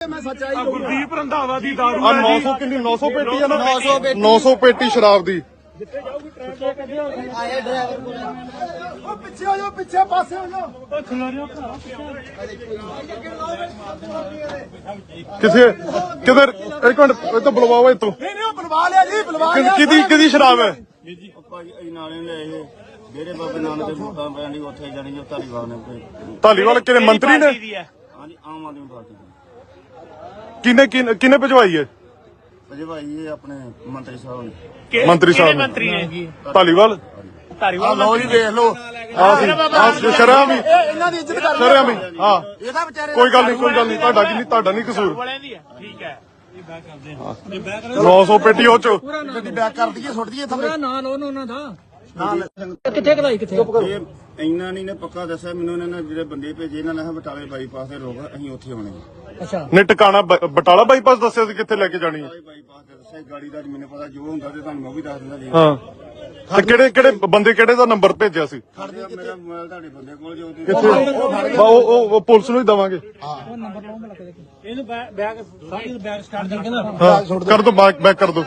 ਮੈਂ ਸੱਚਾਈ ਆਹ ਗੁਰਦੀਪ ਰੰਧਾਵਾ ਦੀ ਦਾਰੂ ਆ ਹੈ ਜੀ 900 ਕਿੰਨੀ 900 ਪੇਟੀ ਆ ਨਾ? 900 ਪੇਟੀ। 900 ਪੇਟੀ ਸ਼ਰਾਬ ਦੀ। ਉਹ ਪਿੱਛੇ ਹੋ ਜਾਓ ਪਿੱਛੇ ਪਾਸੇ ਹੋ ਜਾਓ। ਕਿਸੇ ਕਿਧਰ? ਇੱਕ ਮਿੰਟ ਇਹ ਤਾਂ ਬੁਲਵਾਓ ਇਤੋਂ ਨਹੀਂ ਨਹੀਂ ਉਹ ਬੁਲਵਾ ਲਿਆ ਜੀ ਬੁਲਵਾ ਲਿਆ। ਕਿਹਦੀ ਕਿਹਦੀ ਸ਼ਰਾਬ ਹੈ? ਭਾਜੀ ਅਸੀਂ ਨਾਲੇ ਲੈ ਇਹ ਜਿਹੜੇ ਬਾਬੇ ਨਾਨਕ ਦੇ ਮੁਕਾਮ ਪੈਣੀ ਉੱਥੇ ਜਾਣੀ ਜੋ ਧਾਰੀਵਾਲ ਨੇ ਧਾਲੀਵਾਲ ਕਿਹਨੇ ਮੰਤਰੀ ਨੇ? ਹਾਂਜੀ ਆਮ ਆਦਮੀ ਪਾਰਟੀ ਦੇ। ਕਿਨੇ ਕਿਨੇ ਕਿਨੇ ਭਜਵਾਈ ਹੈ? ਅਜੇ ਭਾਈ ਇਹ ਆਪਣੇ ਮੰਤਰੀ ਸਾਹਿਬ ਨੇ। ਕਿ- ਮੰਤਰੀ ਸਾਹਿਬ ਕਿਹੜੇ ਨੇ। ਮੰਤਰੀ ਨੇ? ਧਾਲੀਵਾਲ। ਧਾਰੀਵਾਲ ਲਓ ਜੀ ਦੇਖ ਲਓ। ਆ ਸੀ ਆ ਸ਼ਰਾਬ ਵੀ ਇਹ ਇਹਨਾਂ ਦੀ ਇੱਜ਼ਤ ਕਰ ਸ਼ਰਾਬ ਵੀ ਹਾਂ। ਇਹਦਾ ਵਿਚਾਰੇ ਕੋਈ ਗੱਲ ਨਹੀਂ ਕੋਈ ਗੱਲ ਨਹੀਂ ਤੁਹਾਡਾ ਕੀ ਨਹੀਂ ਤੁਹਾਡਾ ਨਹੀਂ ਕਸੂਰ। ਵਾਲਿਆਂ ਦੀ ਹੈ ਠੀਕ ਹੈ। 900 ਪੇਟੀ ਉਹ ਚ। ਗੱਡੀ ਬੈਕ ਕਰ ਦਈਏ ਸੁੱਟ ਦਈਏ ਥੱਲੇ। ਨਾਂ ਲਓ ਉਹਨਾਂ ਦਾ। ਨਾਲ ਕਿੱਥੇ ਕਢਾਈ ਕਿੱਥੇ? ਇਹ ਇੰਨਾ ਨਹੀਂ ਨੇ ਪੱਕਾ ਦੱਸਿਆ ਮੈਨੂੰ ਇਹਨਾਂ ਨੇ ਜਿਹੜੇ ਬੰਦੇ ਭੇਜੇ ਇਹਨਾਂ ਨੇ ਕਿਹਾ ਬਟਾਲੇ ਬਾਈਪਾਸ ਦੇ ਲੋਕ ਅਸੀਂ ਉੱਥੇ ਆਉਣੇ ਆ। ਅੱਛਾ। ਨੇ ਟਿਕਾਣਾ ਬ- ਬਟਾਲਾ ਬਾਈਪਾਸ ਦੱਸਿਆ ਸੀ ਕਿੱਥੇ ਲੈ ਕੇ ਜਾਣੀ ਹੈ ਬਟਾਲੇ ਬਾਈਪਾਸ ਦੇ ਦੱਸਿਆ ਗਾੜੀ ਦਾ ਮੈਨੂੰ ਪਤਾ ਜੋ ਹੁੰਦਾ ਤੇ ਤੁਹਾਨੂੰ ਮੈਂ ਵੀ ਦੱਸ ਦਿੰਦਾ ਜੀ ਹਾਂ। ਤੇ ਕਿਹੜੇ ਕਿਹੜੇ ਬੰਦੇ ਕਿਹੜੇ ਦਾ ਨੰਬਰ ਭੇਜਿਆ ਸੀ? ਮੇਰਾ ਮੋਬਾਈਲ ਤੁਹਾਡੇ ਬੰਦੇ ਕੋਲ ਜੋ ਤੇ ਕਿੱਥੇ? ਬਾ ਉਹ ਉਹ- ਉਹ ਪੁਲਿਸ ਨੂੰ ਹੀ ਦਵਾਂਗੇ। ਇਹਨੂੰ ਬੈਗ ਸਾਡੀ ਬੈਗ ਸਟਾਰਟ ਕਰਕੇ ਨਾ। ਹਾਂ ਕਰ ਦੋ ਬੈਕ ਬੈਕ ਕਰ ਦੋ।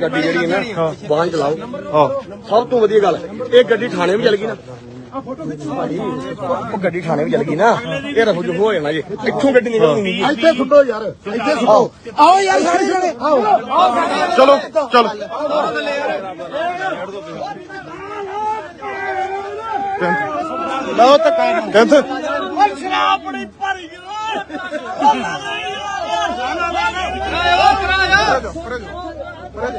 ਗੱਡੀ ਜਿਹੜੀ ਹੈ ਨਾ ਵਾਹਨ ਚਲਾਓ। ਸਭ ਤੋਂ ਵਧੀਆ ਗੱਲ ਇਹ ਗੱਡੀ ਥਾਣੇ ਵੀ ਚਲ ਗਈ ਨਾ। ਭਾਜੀ, ਉਹ ਗੱਡੀ ਥਾਣੇ ਵੀ ਚਲ ਗਈ ਨਾ। ਇਹ ਰਫੂ ਜੂ ਹੋ ਜਾਣਾ ਜੀ। ਇੱਥੋਂ ਗੱਡੀ ਨਿਕਲਣੀ ਨਹੀਂ। ਇੱਥੇ ਸੁੱਟੋ ਯਾਰ। ਇੱਥੇ ਸੁੱਟੋ। ਆਓ ਯਾਰ ਸਾਰੇ ਜਣੇ। ਆਓ। ਚਲੋ ਚਲ ਲਓ ਧੱਕਾ ਕਹਿੰਦੇ ਸ਼ਰਾਬ ਬੜੀ ਭਾਰੀ ਪਰੇ ਜਾ ਪਰੇ ਜਾ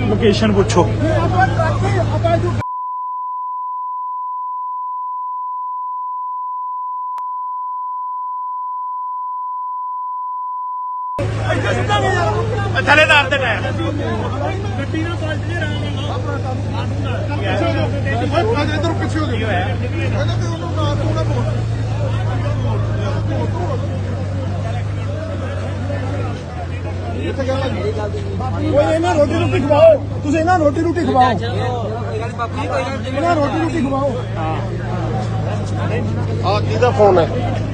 ਲੋਕੇਸ਼ਨ ਪੁੱਛੋ ਥੱਲੇਦਾਰ ਤੇ ਟਾਇਰ ਇਧਰ ਪਿੱਛੇ ਹੋ ਜਾਓ ਕਹਿੰਦਾ ਤੇ ਉਹਨੂੰ ਨਾ ਤੂੰ ਇਹਨਾਂ ਰੋਟੀ ਰੋਟੀ ਖਵਾਓ। ਤੁਸੀਂ ਇਹਨਾਂ ਰੋਟੀ ਰੋਟੀ ਖਵਾਓ। ਇਹਨਾਂ ਰੋਟੀ ਰੋਟੀ ਖਵਾਓ। ਆ ਕਿਹਦਾ ਫੋਨ ਹੈ?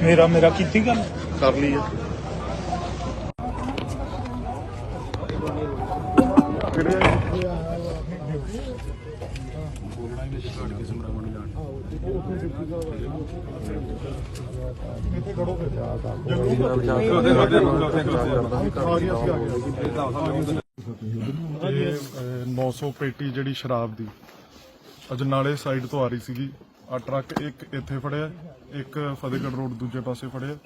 ਮੇਰਾ ਮੇਰਾ ਕੀਤੀ ਗੱਲ? ਕਰ ਲਈ ਹੈ ਇਹ 900 ਪੇਟੀ ਜਿਹੜੀ ਸ਼ਰਾਬ ਦੀ ਅਜਨਾਲੇ ਸਾਈਡ ਤੋਂ ਆ ਰਹੀ ਸੀਗੀ। ਆ ਟਰੱਕ ਇੱਕ ਇੱਥੇ ਫੜਿਆ ਇੱਕ ਫਤਿਹਗੜ੍ਹ ਰੋਡ ਦੂਜੇ ਪਾਸੇ ਫੜਿਆ।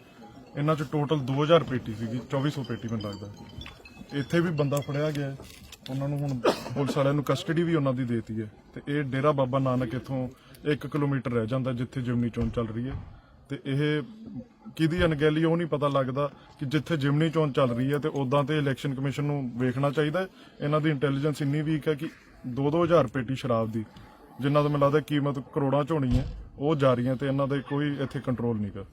ਇਹਨਾਂ ਚ ਟੋਟਲ 2000 ਪੇਟੀ ਸੀਗੀ 2400 ਪੇਟੀ ਮੈਨੂੰ ਲੱਗਦਾ। ਇੱਥੇ ਵੀ ਬੰਦਾ ਫੜਿਆ ਗਿਆ। ਹੈ। ਉਹਨਾਂ ਨੂੰ ਹੁਣ ਪੁਲਿਸ ਵਾਲਿਆਂ ਨੂੰ ਕਸਟਡੀ ਵੀ ਉਹਨਾਂ ਦੀ ਦੇਤੀ ਹੈ। ਤੇ ਇਹ ਡੇਰਾ ਬਾਬਾ ਨਾਨਕ ਇੱਥੋਂ 1 ਕਿਲੋਮੀਟਰ ਰਹਿ ਜਾਂਦਾ ਜਿੱਥੇ ਜਿਮਨੀ ਚੋਣ ਚੱਲ ਰਹੀ ਹੈ। ਤੇ ਇਹ ਕਿਹਦੀ ਅਣਗਹਿਲੀ ਉਹ ਨਹੀਂ ਪਤਾ ਲੱਗਦਾ ਕਿ ਜਿੱਥੇ ਜਿਮਨੀ ਚੋਣ ਚੱਲ ਰਹੀ ਹੈ ਤੇ ਉਦਾਂ ਤੇ ਇਲੈਕਸ਼ਨ ਕਮਿਸ਼ਨ ਨੂੰ ਵੇਖਣਾ ਚਾਹੀਦਾ ਇਹਨਾਂ ਦੀ ਇੰਟੈਲੀਜੈਂਸ ਇੰਨੀ ਵੀਕ ਹੈ ਕਿ 2-2000 ਪੇਟੀ ਸ਼ਰਾਬ ਦੀ ਜਿਨ੍ਹਾਂ ਦਾ ਮੈਨੂੰ ਲੱਗਦਾ ਕੀਮਤ ਕਰੋੜਾਂ ਚ ਹੋਣੀ ਹੈ, ਉਹ ਜਾ ਰਹੀਆਂ ਤੇ ਇਹਨਾਂ ਦੇ ਕੋਈ ਇੱਥੇ ਕੰਟਰੋਲ ਨਹੀਂਗਾ